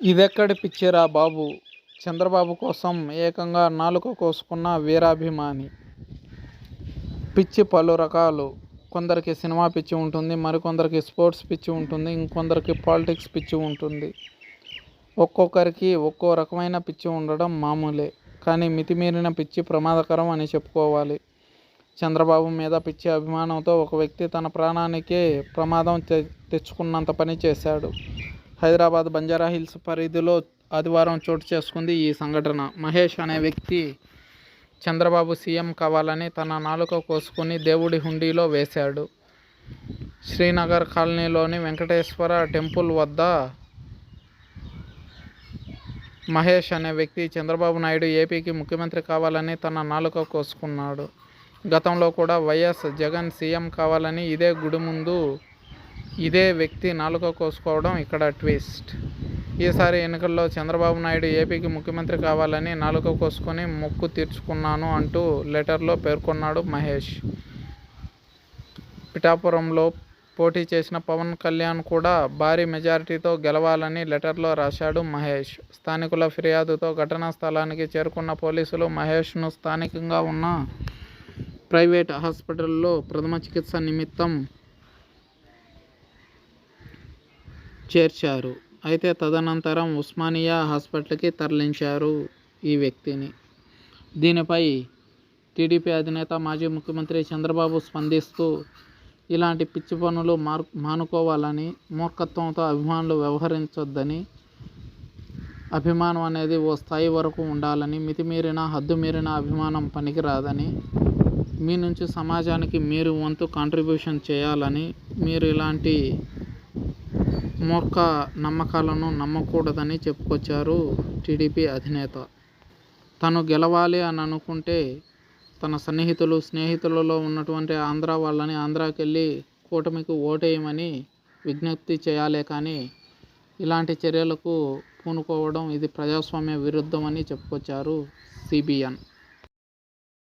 ఇదెక్కడి పిచ్చిరా బాబు? చంద్రబాబు కోసం ఏకంగా నాలుక కోసుకున్న వీరాభిమాని. పిచ్చి పలు రకాలు. కొందరికి సినిమా పిచ్చి ఉంటుంది మరికొందరికి స్పోర్ట్స్ పిచ్చి ఉంటుంది ఇంకొందరికి పాలిటిక్స్ పిచ్చి ఉంటుంది. ఒక్కొక్కరికి ఒక్కో రకమైన పిచ్చి ఉండడం మామూలే కానీ మితిమీరిన పిచ్చి ప్రమాదకరం అని చెప్పుకోవాలి. చంద్రబాబు మీద పిచ్చి అభిమానంతో ఒక వ్యక్తి తన ప్రాణానికే ప్రమాదం తె తెచ్చుకున్నంత పని చేశాడు. హైదరాబాద్ బంజారా హిల్స్ పరిధిలో ఆదివారం చోటు చేసుకుంది ఈ సంఘటన. మహేష్ అనే వ్యక్తి చంద్రబాబు సీఎం కావాలని తన నాలుక కోసుకుని దేవుడి హుండీలో వేశాడు. శ్రీనగర్ కాలనీలోని వెంకటేశ్వర టెంపుల్ వద్ద మహేష్ అనే వ్యక్తి చంద్రబాబు నాయుడు ఏపీకి ముఖ్యమంత్రి కావాలని తన నాలుక కోసుకున్నాడు. గతంలో కూడా వైఎస్ జగన్ సీఎం కావాలని ఇదే గుడి ముందు ఇదే వ్యక్తి నాలుక కోసుకోవడం ఇక్కడ ట్విస్ట్. ఈసారి ఎన్నికల్లో చంద్రబాబు నాయుడు ఏపీకి ముఖ్యమంత్రి కావాలని నాలుక కోసుకొని మొక్కు తీర్చుకున్నాను అంటూ లెటర్లో పేర్కొన్నాడు మహేష్. పిఠాపురంలో పోటీ చేసిన పవన్ కళ్యాణ్ కూడా భారీ మెజారిటీతో గెలవాలని లెటర్లో రాశాడు మహేష్. స్థానికుల ఫిర్యాదుతో ఘటనా స్థలానికి చేరుకున్న పోలీసులు మహేష్ను స్థానికంగా ఉన్న ప్రైవేట్ హాస్పిటల్లో ప్రథమ చికిత్స నిమిత్తం చేర్చారు. అయితే తదనంతరం ఉస్మానియా హాస్పిటల్కి తరలించారు ఈ వ్యక్తిని. దీనిపై టీడీపీ అధినేత మాజీ ముఖ్యమంత్రి చంద్రబాబు స్పందిస్తూ ఇలాంటి పిచ్చి పనులు మార్ మానుకోవాలని మూర్ఖత్వంతో అభిమానులు వ్యవహరించొద్దని అభిమానం అనేది ఓ స్థాయి వరకు ఉండాలని మితిమీరిన హద్దుమీరిన అభిమానం పనికిరాదని మీ నుంచి సమాజానికి మీరు వంతు కాంట్రిబ్యూషన్ చేయాలని మీరు ఇలాంటి మూర్ఖ నమ్మకాలను నమ్మకూడదని చెప్పుకొచ్చారు టీడీపీ అధినేత. తను గెలవాలి అని అనుకుంటే తన సన్నిహితులు స్నేహితులలో ఉన్నటువంటి ఆంధ్ర వాళ్ళని ఆంధ్రాకి వెళ్ళి కూటమికి ఓటేయమని విజ్ఞప్తి చేయాలే కానీ ఇలాంటి చర్యలకు పూనుకోవడం ఇది ప్రజాస్వామ్య విరుద్ధమని చెప్పుకొచ్చారు సిబిఎన్.